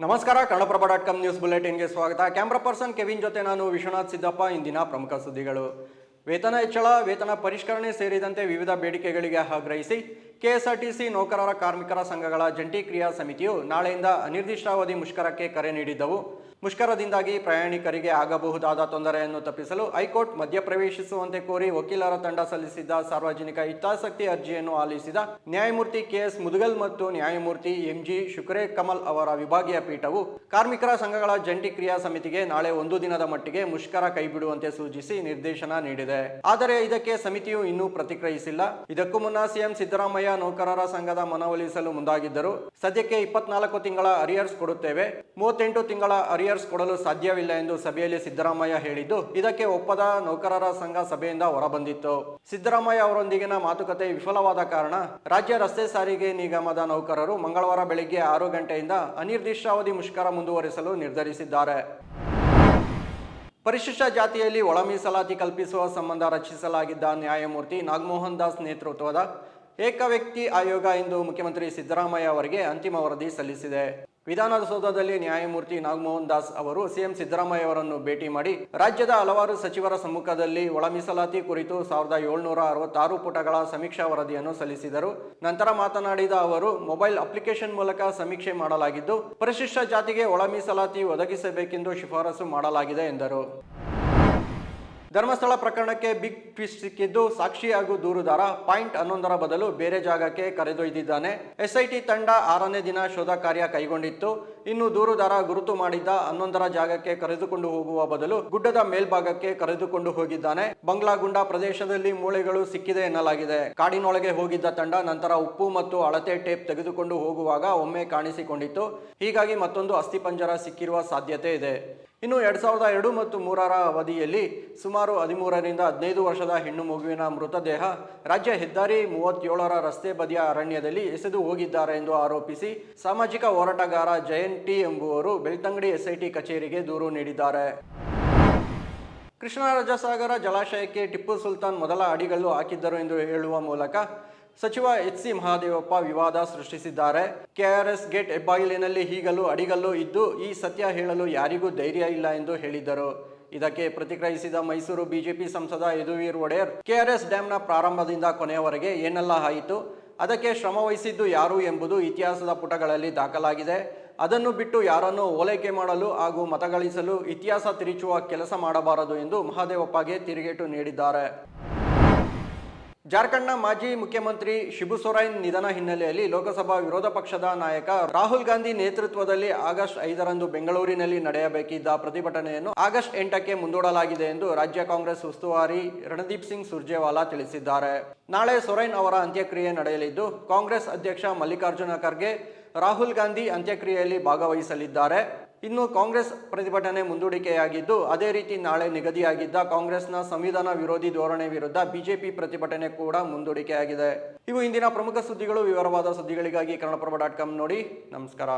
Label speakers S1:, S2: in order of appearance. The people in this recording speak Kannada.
S1: ನಮಸ್ಕಾರ ಕನ್ನಡಪ್ರಭ ಡಾಟ್ ಕಾಮ್ ನ್ಯೂಸ್ ಬುಲೆಟಿನ್ಗೆ ಸ್ವಾಗತ. ಕ್ಯಾಮ್ರಾ ಪರ್ಸನ್ ಕೆವಿನ್ ಜೊತೆ ನಾನು ವಿಶ್ವನಾಥ್ ಸಿದ್ದಪ್ಪ, ಇಂದಿನ ಪ್ರಮುಖ ಸುದ್ದಿಗಳು. ವೇತನ ಹೆಚ್ಚಳ, ವೇತನ ಪರಿಷ್ಕರಣೆ ಸೇರಿದಂತೆ ವಿವಿಧ ಬೇಡಿಕೆಗಳಿಗೆ ಆಗ್ರಹಿಸಿ ಕೆಎಸ್ಆರ್ಟಿಸಿ ನೌಕರರ ಕಾರ್ಮಿಕರ ಸಂಘಗಳ ಜಂಟಿ ಕ್ರಿಯಾ ಸಮಿತಿಯು ನಾಳೆಯಿಂದ ಅನಿರ್ದಿಷ್ಟಾವಧಿ ಮುಷ್ಕರಕ್ಕೆ ಕರೆ ನೀಡಿದ್ದವು. ಮುಷ್ಕರದಿಂದಾಗಿ ಪ್ರಯಾಣಿಕರಿಗೆ ಆಗಬಹುದಾದ ತೊಂದರೆಯನ್ನು ತಪ್ಪಿಸಲು ಹೈಕೋರ್ಟ್ ಮಧ್ಯಪ್ರವೇಶಿಸುವಂತೆ ಕೋರಿ ವಕೀಲರ ತಂಡ ಸಲ್ಲಿಸಿದ್ದ ಸಾರ್ವಜನಿಕ ಹಿತಾಸಕ್ತಿ ಅರ್ಜಿಯನ್ನು ಆಲಿಸಿದ ನ್ಯಾಯಮೂರ್ತಿ ಕೆಎಸ್ ಮುದುಗಲ್ ಮತ್ತು ನ್ಯಾಯಮೂರ್ತಿ ಎಂಜಿ ಶುಕ್ರೇ ಕಮಲ್ ಅವರ ವಿಭಾಗೀಯ ಪೀಠವು ಕಾರ್ಮಿಕರ ಸಂಘಗಳ ಜಂಟಿ ಕ್ರಿಯಾ ಸಮಿತಿಗೆ ನಾಳೆ ಒಂದು ದಿನದ ಮಟ್ಟಿಗೆ ಮುಷ್ಕರ ಕೈಬಿಡುವಂತೆ ಸೂಚಿಸಿ ನಿರ್ದೇಶನ ನೀಡಿದೆ. ಆದರೆ ಇದಕ್ಕೆ ಸಮಿತಿಯು ಇನ್ನೂ ಪ್ರತಿಕ್ರಿಯಿಸಿಲ್ಲ. ಇದಕ್ಕೂ ಮುನ್ನ ಸಿಎಂ ಸಿದ್ದರಾಮಯ್ಯ ನೌಕರರ ಸಂಘದ ಮನವೊಲಿಸಲು ಮುಂದಾಗಿದ್ದರು. ಸದ್ಯಕ್ಕೆ ಇಪ್ಪತ್ನಾಲ್ಕು ತಿಂಗಳ ಅರಿಯರ್ಸ್ ಕೊಡುತ್ತೇವೆ. ಮೂವತ್ತೆಂಟು ತಿಂಗಳ ಅರಿಯರ್ಸ್ ಕೊಡಲು ಸಾಧ್ಯವಿಲ್ಲ ಎಂದು ಸಭೆಯಲ್ಲಿ ಸಿದ್ದರಾಮಯ್ಯ ಹೇಳಿದ್ದು, ಇದಕ್ಕೆ ಒಪ್ಪದ ನೌಕರರ ಸಂಘ ಸಭೆಯಿಂದ ಹೊರಬಂದಿತ್ತು. ಸಿದ್ದರಾಮಯ್ಯ ಅವರೊಂದಿಗಿನ ಮಾತುಕತೆ ವಿಫಲವಾದ ಕಾರಣ, ರಾಜ್ಯ ರಸ್ತೆ ಸಾರಿಗೆ ನಿಗಮದ ನೌಕರರು ಮಂಗಳವಾರ ಬೆಳಗ್ಗೆ ಆರು ಗಂಟೆಯಿಂದ ಅನಿರ್ದಿಷ್ಟಾವಧಿ ಮುಷ್ಕರ ಮುಂದುವರಿಸಲು ನಿರ್ಧರಿಸಿದ್ದಾರೆ. ಪರಿಶಿಷ್ಟ ಜಾತಿಯಲ್ಲಿ ಒಳ ಮೀಸಲಾತಿ ಕಲ್ಪಿಸುವ ಸಂಬಂಧ ರಚಿಸಲಾಗಿದ್ದ ನ್ಯಾಯಮೂರ್ತಿ ನಾಗಮೋಹನ್ ದಾಸ್ ನೇತೃತ್ವದ ಏಕವ್ಯಕ್ತಿ ಆಯೋಗ ಇಂದು ಮುಖ್ಯಮಂತ್ರಿ ಸಿದ್ದರಾಮಯ್ಯ ಅವರಿಗೆ ಅಂತಿಮ ವರದಿ ಸಲ್ಲಿಸಿದೆ. ವಿಧಾನಸೌಧದಲ್ಲಿ ನ್ಯಾಯಮೂರ್ತಿ ನಾಗಮೋಹನ್ ದಾಸ್ ಅವರು ಸಿಎಂ ಸಿದ್ದರಾಮಯ್ಯ ಅವರನ್ನು ಭೇಟಿ ಮಾಡಿ, ರಾಜ್ಯದ ಹಲವಾರು ಸಚಿವರ ಸಮ್ಮುಖದಲ್ಲಿ ಒಳ ಮೀಸಲಾತಿ ಕುರಿತು ಸಾವಿರದ ಏಳ್ನೂರ ಅರವತ್ತಾರು ಪುಟಗಳ ಸಮೀಕ್ಷಾ ವರದಿಯನ್ನು ಸಲ್ಲಿಸಿದರು. ನಂತರ ಮಾತನಾಡಿದ ಅವರು, ಮೊಬೈಲ್ ಅಪ್ಲಿಕೇಶನ್ ಮೂಲಕ ಸಮೀಕ್ಷೆ ಮಾಡಲಾಗಿದ್ದು, ಪರಿಶಿಷ್ಟ ಜಾತಿಗೆ ಒಳ ಮೀಸಲಾತಿ ಒದಗಿಸಬೇಕೆಂದು ಶಿಫಾರಸು ಮಾಡಲಾಗಿದೆ ಎಂದರು. ಧರ್ಮಸ್ಥಳ ಪ್ರಕರಣಕ್ಕೆ ಬಿಗ್ ಟ್ವಿಸ್ಟ್ ಸಿಕ್ಕಿದ್ದು ಸಾಕ್ಷಿ ಹಾಗೂ ದೂರುದಾರ. ಪಾಯಿಂಟ್ ಹನ್ನೊಂದರ ಬದಲು ಬೇರೆ ಜಾಗಕ್ಕೆ ಕರೆದೊಯ್ದಿದ್ದಾನೆ. ಎಸ್ಐಟಿ ತಂಡ ಆರನೇ ದಿನ ಶೋಧ ಕಾರ್ಯ ಕೈಗೊಂಡಿತ್ತು. ಇನ್ನು ದೂರುದಾರ ಗುರುತು ಮಾಡಿದ್ದ ಹನ್ನೊಂದರ ಜಾಗಕ್ಕೆ ಕರೆದುಕೊಂಡು ಹೋಗುವ ಬದಲು ಗುಡ್ಡದ ಮೇಲ್ಭಾಗಕ್ಕೆ ಕರೆದುಕೊಂಡು ಹೋಗಿದ್ದಾನೆ. ಬಂಗ್ಲಾಗುಂಡ ಪ್ರದೇಶದಲ್ಲಿ ಮೂಳೆಗಳು ಸಿಕ್ಕಿದೆ ಎನ್ನಲಾಗಿದೆ. ಕಾಡಿನೊಳಗೆ ಹೋಗಿದ್ದ ತಂಡ ನಂತರ ಉಪ್ಪು ಮತ್ತು ಅಳತೆ ಟೇಪ್ ತೆಗೆದುಕೊಂಡು ಹೋಗುವಾಗ ಒಮ್ಮೆ ಕಾಣಿಸಿಕೊಂಡಿತ್ತು. ಹೀಗಾಗಿ ಮತ್ತೊಂದು ಅಸ್ಥಿಪಂಜರ ಸಿಕ್ಕಿರುವ ಸಾಧ್ಯತೆ ಇದೆ. ಇನ್ನು ಎರಡ್ ಸಾವಿರದ ಎರಡು ಮತ್ತು ಮೂರರ ಅವಧಿಯಲ್ಲಿ ಸುಮಾರು ಹದಿಮೂರರಿಂದ ಹದಿನೈದು ವರ್ಷದ ಹೆಣ್ಣು ಮಗುವಿನ ಮೃತದೇಹ ರಾಜ್ಯ ಹೆದ್ದಾರಿ ಮೂವತ್ತೇಳರ ರಸ್ತೆ ಬದಿಯ ಅರಣ್ಯದಲ್ಲಿ ಎಸೆದು ಹೋಗಿದ್ದಾರೆ ಎಂದು ಆರೋಪಿಸಿ ಸಾಮಾಜಿಕ ಹೋರಾಟಗಾರ ಜಯಂತ್ ಟಿ ಎಂಬುವರು ಬೆಳ್ತಂಗಡಿ ಎಸ್ಐಟಿ ಕಚೇರಿಗೆ ದೂರು ನೀಡಿದ್ದಾರೆ. ಕೃಷ್ಣರಾಜಸಾಗರ ಜಲಾಶಯಕ್ಕೆ ಟಿಪ್ಪು ಸುಲ್ತಾನ್ ಮೊದಲ ಅಡಿಗಲ್ಲು ಹಾಕಿದ್ದರು ಎಂದು ಹೇಳುವ ಮೂಲಕ ಸಚಿವ ಎಚ್ ಸಿ ಮಹಾದೇವಪ್ಪ ವಿವಾದ ಸೃಷ್ಟಿಸಿದ್ದಾರೆ. ಕೆಆರ್ಎಸ್ ಗೇಟ್ ಹೆಬ್ಬಾಗಿಲಿನಲ್ಲಿ ಹೀಗಲು ಅಡಿಗಲ್ಲು ಇದ್ದು, ಈ ಸತ್ಯ ಹೇಳಲು ಯಾರಿಗೂ ಧೈರ್ಯ ಇಲ್ಲ ಎಂದು ಹೇಳಿದರು ಇದಕ್ಕೆ ಪ್ರತಿಕ್ರಿಯಿಸಿದ ಮೈಸೂರು ಬಿಜೆಪಿ ಸಂಸದ ಯದುವೀರ್ ಒಡೆಯರ್, ಕೆಆರ್ಎಸ್ ಡ್ಯಾಂನ ಪ್ರಾರಂಭದಿಂದ ಕೊನೆಯವರೆಗೆ ಏನೆಲ್ಲ ಆಯಿತು, ಅದಕ್ಕೆ ಶ್ರಮವಹಿಸಿದ್ದು ಯಾರು ಎಂಬುದು ಇತಿಹಾಸದ ಪುಟಗಳಲ್ಲಿ ದಾಖಲಾಗಿದೆ. ಅದನ್ನು ಬಿಟ್ಟು ಯಾರನ್ನು ಓಲೈಕೆ ಮಾಡಲು ಹಾಗೂ ಮತಗಳಿಸಲು ಇತಿಹಾಸ ತಿರುಚುವ ಕೆಲಸ ಮಾಡಬಾರದು ಎಂದು ಮಹಾದೇವಪ್ಪಗೆ ತಿರುಗೇಟು ನೀಡಿದ್ದಾರೆ. ಜಾರ್ಖಂಡ್ನ ಮಾಜಿ ಮುಖ್ಯಮಂತ್ರಿ ಶಿಬು ಸೊರೈನ್ ನಿಧನ ಹಿನ್ನೆಲೆಯಲ್ಲಿ ಲೋಕಸಭಾ ವಿರೋಧ ಪಕ್ಷದ ನಾಯಕ ರಾಹುಲ್ ಗಾಂಧಿ ನೇತೃತ್ವದಲ್ಲಿ ಆಗಸ್ಟ್ ಐದರಂದು ಬೆಂಗಳೂರಿನಲ್ಲಿ ನಡೆಯಬೇಕಿದ್ದ ಪ್ರತಿಭಟನೆಯನ್ನು ಆಗಸ್ಟ್ ಎಂಟಕ್ಕೆ ಮುಂದೂಡಲಾಗಿದೆ ಎಂದು ರಾಜ್ಯ ಕಾಂಗ್ರೆಸ್ ಉಸ್ತುವಾರಿ ರಣದೀಪ್ ಸಿಂಗ್ ಸುರ್ಜೇವಾಲಾ ತಿಳಿಸಿದ್ದಾರೆ. ನಾಳೆ ಸೊರೈನ್ ಅವರ ಅಂತ್ಯಕ್ರಿಯೆ ನಡೆಯಲಿದ್ದು, ಕಾಂಗ್ರೆಸ್ ಅಧ್ಯಕ್ಷ ಮಲ್ಲಿಕಾರ್ಜುನ ಖರ್ಗೆ ರಾಹುಲ್ ಗಾಂಧಿ ಅಂತ್ಯಕ್ರಿಯೆಯಲ್ಲಿ ಭಾಗವಹಿಸಲಿದ್ದಾರೆ. ಇನ್ನು ಕಾಂಗ್ರೆಸ್ ಪ್ರತಿಭಟನೆ ಮುಂದೂಡಿಕೆಯಾಗಿದ್ದು, ಅದೇ ರೀತಿ ನಾಳೆ ನಿಗದಿಯಾಗಿದ್ದ ಕಾಂಗ್ರೆಸ್ನ ಸಂವಿಧಾನ ವಿರೋಧಿ ಧೋರಣೆ ವಿರುದ್ಧ ಬಿಜೆಪಿ ಪ್ರತಿಭಟನೆ ಕೂಡ ಮುಂದೂಡಿಕೆಯಾಗಿದೆ. ಇವು ಇಂದಿನ ಪ್ರಮುಖ ಸುದ್ದಿಗಳು. ವಿವರವಾದ ಸುದ್ದಿಗಳಿಗಾಗಿ ಕನ್ನಡಪ್ರಭ ಡಾಟ್ ಕಾಮ್ ನೋಡಿ. ನಮಸ್ಕಾರ.